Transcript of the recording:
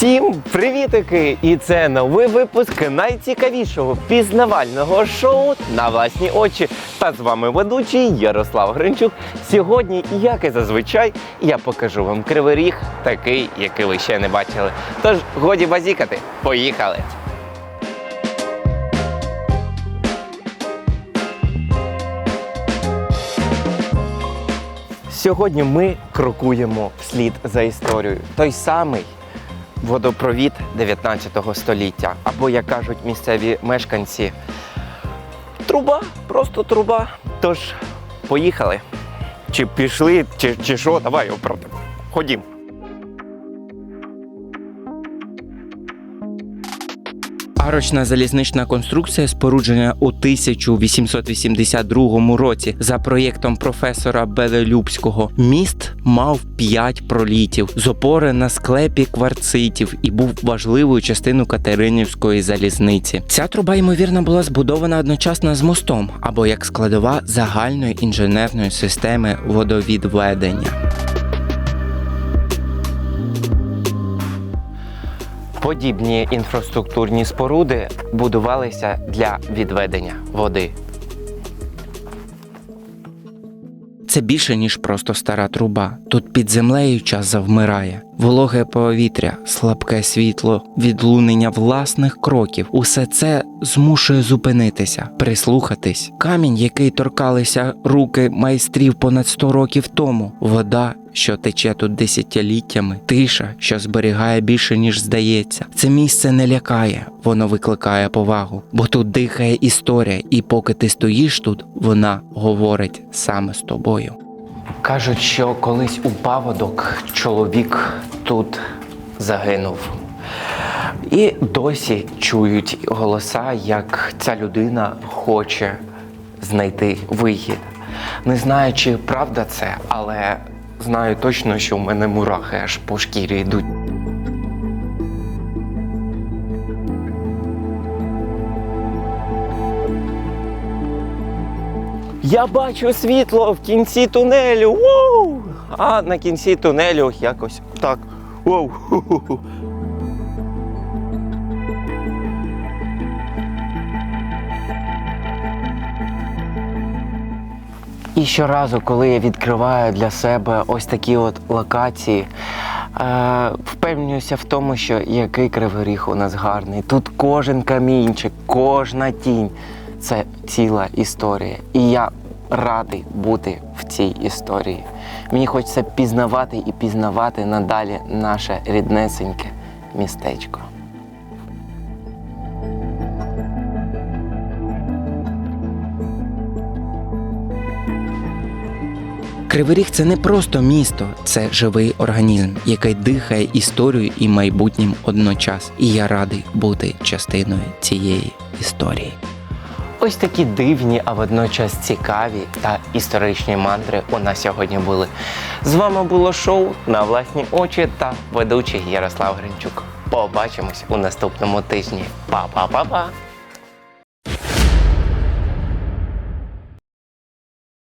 Всім привітики! І це новий випуск найцікавішого пізнавального шоу на власні очі. Та з вами ведучий Ярослав Гринчук. Сьогодні, як і зазвичай, я покажу вам кривий ріг, такий, який ви ще не бачили. Тож годі базікати, поїхали! Сьогодні ми крокуємо вслід за історією. Той самий водопровід 19 століття. Або, як кажуть місцеві мешканці, труба, просто труба. Тож, поїхали. Чи пішли, чи, що, давай оправдимо. Ходім. Арочна залізнична конструкція, споруджена у 1882 році за проєктом професора Белелюбського. Міст мав 5 пролітів з опори на склепі кварцитів і був важливою частиною Катеринівської залізниці. Ця труба, ймовірно, була збудована одночасно з мостом або як складова загальної інженерної системи водовідведення. Подібні інфраструктурні споруди будувалися для відведення води. Це більше ніж просто стара труба. Тут під землею час завмирає. Вологе повітря, слабке світло, відлунення власних кроків. Усе це змушує зупинитися, прислухатись. Камінь, який торкалися руки майстрів понад 100 років тому, вода. Що тече тут десятиліттями, тиша, що зберігає більше, ніж здається. Це місце не лякає, воно викликає повагу, бо тут дихає історія, і поки ти стоїш тут, вона говорить саме з тобою. Кажуть, що колись у паводок чоловік тут загинув. І досі чують голоса, як ця людина хоче знайти вихід. Не знаю, чи правда це, але знаю точно, що в мене мурахи аж по шкірі йдуть. Я бачу світло в кінці тунелю. Воу! А на кінці тунелю якось так. Воу! І щоразу, коли я відкриваю для себе ось такі от локації, е, впевнююся в тому, що який кривий ріг у нас гарний. Тут кожен камінчик, кожна тінь це ціла історія. І я радий бути в цій історії. Мені хочеться пізнавати і пізнавати надалі наше ріднесеньке містечко. Кривий Ріг це не просто місто, це живий організм, який дихає історією і майбутнім одночас. І я радий бути частиною цієї історії. Ось такі дивні, а водночас цікаві та історичні мандри у нас сьогодні були. З вами було шоу на власні очі та ведучий Ярослав Гринчук. Побачимось у наступному тижні. Па-па-па-па!